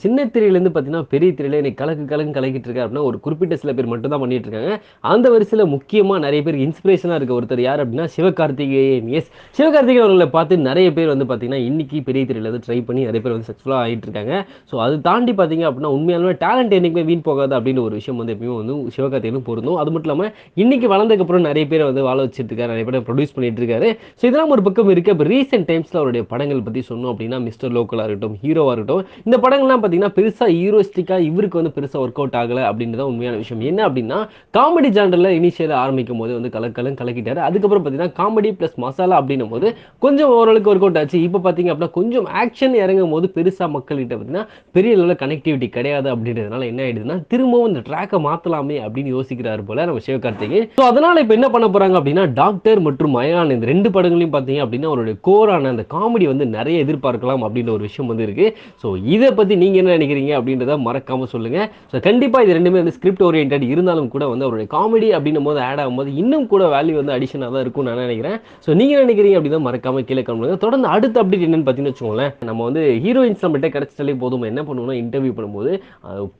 சின்ன திரையிலேருந்து பார்த்தீங்கன்னா பெரிய திரையில இன்னைக்கு கலக்கு கலக்கு கலக்கிட்டு இருக்காரு அப்படின்னா ஒரு குறிப்பிட்ட சில பேர் மட்டும் தான் பண்ணிட்டு இருக்காங்க அந்த வரிசையில் முக்கியமாக நிறைய பேர் இன்ஸ்பிரேஷனாக இருக்க ஒருத்தர் யார் அப்படின்னா சிவகார்த்திகேயன் எஸ். சிவகார்த்திகேயன் அவர்களை பார்த்து நிறைய பேர் வந்து பார்த்தீங்கன்னா இன்னைக்கு பெரிய திரையில வந்து ட்ரை பண்ணி நிறைய பேர் வந்து சக்ஸஸ்ஃபுல்லாக ஆகிட்டு இருக்காங்க ஸோ அது தாண்டி பார்த்தீங்க அப்படின்னா உண்மையாலுமே டேலண்ட் என்றைக்குமே வீண் போகாது அப்படின்ற ஒரு விஷயம் வந்து எப்பயுமே வந்து சிவகார்த்திகேயனும் பொருந்தும். அது மட்டும் இல்லாமல் இன்னைக்கு வளர்ந்ததுக்கப்புறம் நிறைய பேர் வந்து வாழ வச்சுட்டு இருக்காரு நிறைய பேர் ப்ரொடியூஸ் பண்ணிட்டு இருக்காரு ஸோ இதெல்லாம் ஒரு பக்கம் இருக்கு. இப்போ ரீசெண்ட் டைம்ஸில் அவருடைய படங்கள் பற்றி சொன்னோம் அப்படின்னா மிஸ்டர் லோக்கலாக இருக்கட்டும் ஹீரோவாக இருக்கட்டும் இந்த படங்கள்லாம் பார்த்தீங்கன்னா பெருசாக ஹீரோஸ்டிக்காக இவருக்கு வந்து பெருசாக ஒர்க் அவுட் ஆகலை அப்படின்றது உண்மையான விஷயம். என்ன அப்படின்னா காமெடி ஜானரில் இனிஷியல் ஆரம்பிக்கும் போது வந்து கலக்கலும் கலக்கிட்டாரு. அதுக்கப்புறம் பார்த்தீங்கன்னா காமெடி ப்ளஸ் மசாலா அப்படின்னும் போது கொஞ்சம் ஓரளவுக்கு ஒர்க் அவுட் ஆச்சு. இப்போ பார்த்தீங்க அப்படின்னா கொஞ்சம் ஆக்ஷன் இறங்கும் போது பெருசாக மக்கள்கிட்ட பார்த்தீங்கன்னா பெரிய லெவலில் கனெக்டிவிட்டி கிடையாது அப்படின்றதுனால என்ன ஆயிடுதுன்னா திரும்பவும் இந்த ட்ராக்கை மாற்றலாமே அப்படின்னு யோசிக்கிறாரு போல நம்ம சிவகார்த்திகேயன். ஸோ அதனால் இப்போ என்ன பண்ண போகிறாங்க அப்படின்னா டாக்டர் மற்றும் மயான் இந்த ரெண்டு படங்களையும் பார்த்தீங்க அப்படின்னா அவருடைய கோரான அந்த காமெடி வந்து நிறைய எதிர்பார்க்கலாம் அப்படின்ற ஒரு விஷயம் வந்து இருக்குது ஸோ இதை பற்றி நீங்கள் என்ன நினைக்கிறீங்க அப்படின்றத மறக்காமல் சொல்லுங்கள் ஸோ கண்டிப்பாக இது ரெண்டுமே வந்து ஸ்கிரிப்ட் ஓரியன்ட் இருந்தாலும் கூட வந்து அவருடைய காமெடி அப்படின்னும் போது ஆட் ஆகும்போது இன்னும் கூட வேல்யூ வந்து அடிஷனாக தான் இருக்கும்னு நான் நினைக்கிறேன். ஸோ நீங்கள் நினைக்கிறீங்க அப்படின்னா மறக்காம கீழே கமெண்ட் தொடர்ந்து அடுத்த அப்டேட் என்னன்னு பார்த்தீங்கன்னு வச்சுக்கோங்களேன். நம்ம வந்து ஹீரோயின்ஸ் நம்மகிட்ட கிடச்சிட்டாலே போதும். என்ன பண்ணுவோம்னா இன்டர்வியூ பண்ணும்போது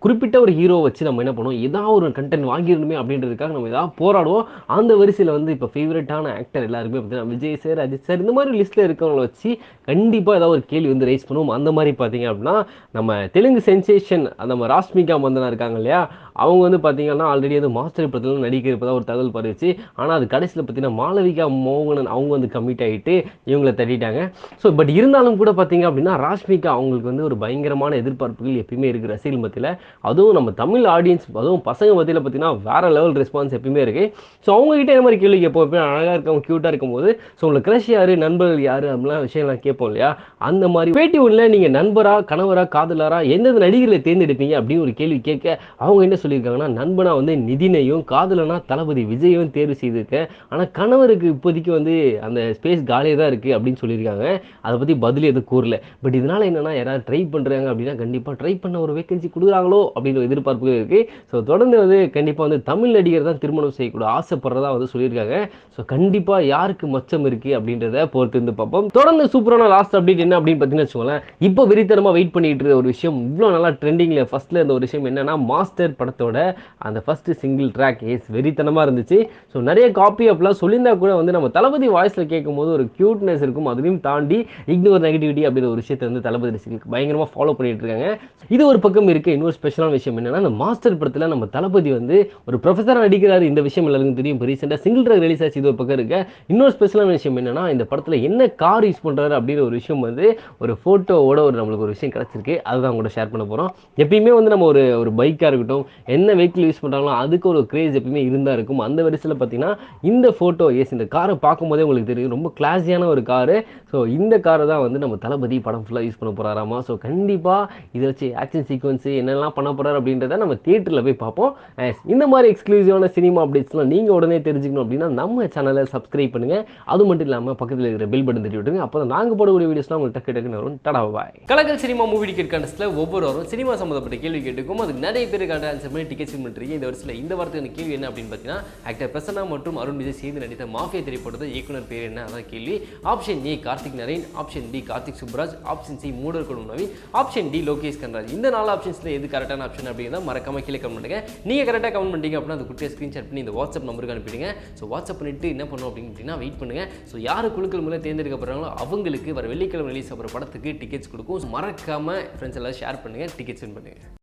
குறிப்பிட்ட ஒரு ஹீரோ வச்சு நம்ம என்ன பண்ணுவோம்? ஏதாவது ஒரு கண்டென்ட் வாங்கிடணுமே அப்படின்றதுக்காக நம்ம ஏதாவது போராடுவோம். அந்த வரிசையில் வந்து இப்போ ஃபேவரட்டான ஆக்டர் எல்லாருமே பார்த்தீங்கன்னா விஜய் சார் அஜித் சார் இந்த மாதிரி லிஸ்ட்டில் இருக்கவங்கள வச்சு கண்டிப்பாக ஏதாவது ஒரு கேள்வி வந்து ரைஸ் பண்ணுவோம். அந்த மாதிரி பார்த்தீங்க அப்படின்னா நம்ம தெலுங்கு சென்சேஷன் நம்ம ராஷ்மிகா மந்தனா இருக்காங்க இல்லையா? அவங்க வந்து பார்த்தீங்கன்னா ஆல்ரெடி வந்து மாஸ்டர் படத்தில் நடிக்க இருப்பதாக ஒரு தகவல் பரவிச்சு. ஆனால் அது கடைசியில் பார்த்தீங்கன்னா மாளவிகா மோகனன் அவங்க வந்து கமிட் ஆகிட்டு இவங்களை தட்டிட்டாங்க. ஸோ பட் இருந்தாலும் கூட பார்த்தீங்க அப்படின்னா ராஷ்மிகா அவங்களுக்கு வந்து ஒரு பயங்கரமான எதிர்பார்ப்புகள் எப்பயுமே இருக்குது ரசிகர்கள் மத்தியில். அதுவும் நம்ம தமிழ் ஆடியன்ஸ் அதுவும் பசங்க மத்தியில் பார்த்தீங்கன்னா வேற லெவல் ரெஸ்பான்ஸ் எப்பயுமே இருக்குது ஸோ அவங்ககிட்ட என்ன மாதிரி கேள்வி கேட்போம். எப்பயும் அழகாக இருக்கவங்க க்யூட்டாக இருக்கும்போது ஸோ உங்களுக்கு க்ரஷ் யார் நண்பர்கள் யார் அப்படிலாம் விஷயம்லாம் கேட்போம் இல்லையா? அந்த மாதிரி பேட்டி ஒன்றில் நீங்கள் நண்பரா கணவரா காதலரா எந்தெந்த நடிகர்களை தேர்ந்தெடுப்பீங்க அப்படின்னு ஒரு கேள்வி கேட்க அவங்க என்ன சொல்லியிருக்காங்கன்னா நண்பனா வந்து நிதினையும் காதலனா தளபதி விஜயும் தேர்வு செய்திருக்கேன். ஆனால் கணவருக்கு இப்போதைக்கு வந்து அந்த ஸ்பேஸ் காலியாக தான் இருக்குது அப்படின்னு சொல்லியிருக்காங்க. அதை பற்றி பதில் எதுவும் கூறல. பட் இதனால் என்னன்னா யாராவது ட்ரை பண்ணுறாங்க அப்படின்னா கண்டிப்பாக ட்ரை பண்ண ஒரு வேகன்சி கொடுக்குறாங்களோ அப்படின்ற எதிர்பார்ப்புகள் இருக்குது ஸோ தொடர்ந்து வந்து கண்டிப்பாக வந்து தமிழ் நடிகர் தான் திருமணம் செய்யக்கூட ஆசைப்படுறதா வந்து சொல்லியிருக்காங்க. ஸோ கண்டிப்பாக யாருக்கு மச்சம் இருக்குது அப்படின்றத பொறுத்து இருந்து பார்ப்போம். தொடர்ந்து சூப்பரான லாஸ்ட் அப்டேட் என்ன அப்படின்னு பார்த்தீங்கன்னு வச்சுக்கோங்களேன் இப்போ வெறித்தனமாக வெயிட் பண்ணிட்டு இருக்க ஒரு விஷயம் இவ்வளோ நல்லா ட்ரெண்டிங்கில் ஃபஸ்ட்டில் இருந்த ஒரு விஷயம் என்னன்னா மாஸ்டர் படத்தோட அந்த ஃபஸ்ட்டு சிங்கிள் ட்ராக் ஏஸ் வெறித்தனமாக இருந்துச்சு. ஸோ நிறைய காப்பி அப்படிலாம் சொல்லியிருந்தா கூட வந்து நம்ம தளபதி வாய்ஸில் கேட்கும்போது ஒரு க்யூட்னஸ் இருக்கும். அதையும் தாண்டி இக்னோர் நெகட்டிவிட்டி அப்படின்ற ஒரு விஷயத்தை வந்து தளபதி ரசிகளுக்கு பயங்கரமாக ஃபாலோ பண்ணிட்டு இருக்காங்க. இது ஒரு பக்கம் இருக்குது இன்னொரு ஸ்பெஷலான விஷயம் என்னென்னா அந்த மாஸ்டர் படத்தில் நம்ம தளபதி வந்து ஒரு ப்ரொஃபஸராக நடிக்கிறாரு. இந்த விஷயம் எல்லாருக்கும் தெரியும். இப்போ ரீசெண்டாக சிங்கிள் ட்ராக் ரிலீஸ் ஆச்சு. இது ஒரு பக்கம் இருக்க. இன்னொரு ஸ்பெஷலான விஷயம் என்னன்னா இந்த படத்தில் என்ன கார் யூஸ் பண்ணுறாரு அப்படின்ற ஒரு விஷயம் வந்து ஒரு ஃபோட்டோவோட ஒரு நம்மளுக்கு ஒரு விஷயம் கிடச்சிருக்கு. அதுதான் உங்கள்கிட்ட ஷேர் பண்ண போகிறோம் எப்பயுமே வந்து நம்ம ஒரு ஒரு பைக்காக இருக்கட்டும் என்ன வெஹிக்கிள் யூஸ் பண்ணுறாங்களோ அதுக்கு ஒரு கிரேஸ் எப்பயுமே இருந்தால் இருக்கும். அந்த வரிசையில் பார்த்தீங்கன்னா இந்த ஃபோட்டோ எஸ் இந்த காரை பார்க்கும்போதே உங்களுக்கு தெரியும். ரொம்ப கிளாஸியான ஒரு காரு ஸோ இந்த காரை தான் வந்து நம்ம தளபதி படம் ஃபுல்லாக யூஸ் பண்ண போகிறாராமா ஸோ கண்டிப்பாக இதை வச்சு ஆக்ஷன் சீக்வன்ஸு என்னெல்லாம் பண்ண போகிறார் அப்படின்றத நம்ம தியேட்டரில் போய் பார்ப்போம். இந்த மாதிரி எக்ஸ்க்ளூசிவான சினிமா அப்டேட்ஸ்லாம் நீங்கள் உடனே தெரிஞ்சுக்கணும் அப்படின்னா நம்ம சேனலை சப்ஸ்கிரைப் பண்ணுங்கள் அது மட்டும் இல்லாமல் பக்கத்தில் இருக்கிற பில் பட்டன் தட்டி விட்டுருங்க. அப்போ தான் நாங்கள் போடக்கூடிய வீடியோஸ்லாம் உங்களுக்கு டக்கு டக்குன்னு வரும். Tata bye Kalakal cinema movie ticket கண்டஸ்ட்டில் ஒவ்வொரு வாரம் சினிமா சம்மந்தப்பட்ட கேள்வி கேட்டுக்கும் அதுக்கு நிறைய பேருக்கான ஆன்சர் பண்ணி டிக்கெட் வின் பண்ணுறீங்க இந்த வருஷத்தில் இந்த வாரத்துக்கு கேள்வி என்ன அப்படின்னு பார்த்தீங்கன்னா ஆக்டர் பிரசன்னா மற்றும் அருண் விஜய் சேர்ந்து நடித்த மாஃபியா திரைப்படத்தை இயக்குனர் பேர் என்ன? அதான் கேள்வி. Option A Karthik Naren. Option D Karthik Subbaraj. Option C Moodar Koodam Naveen option D Lokesh Kanagaraj. இந்த நாலு ஆப்ஷன்ஸில் எது கரெக்டான ஆப்ஷன் அப்படிங்கிறத மறக்காம கீழே கமெண்ட் பண்ணுங்க. நீங்கள் கரெக்டாக கமெண்ட் பண்ணிட்டீங்க அப்படின்னா அது குட்டியாக ஸ்க்ரீன்ஷாட் பண்ணி இந்த வாட்ஸ்அப் நம்பருக்கு அனுப்பிடுங்க. ஸோ வாட்ஸ்அப் பண்ணிட்டு என்ன பண்ணும் அப்படின்னு அப்படின்னா வெயிட் பண்ணுங்க. ஸோ யார் குழுக்கள் மூலம் தேர்ந்தெடுக்கப்படுறாங்களோ அவங்களுக்கு வர வெள்ளிக்கிழமை ரிலீஸ் ஆகிற படத்துக்கு டிக்கெட்ஸ் கொடுக்கும். மறக்காம ஃப்ரெண்ட்ஸ் எல்லாம் ஷேர் பண்ணுங்கள் டிக்கெட்ஸ் வின் பண்ணுங்கள்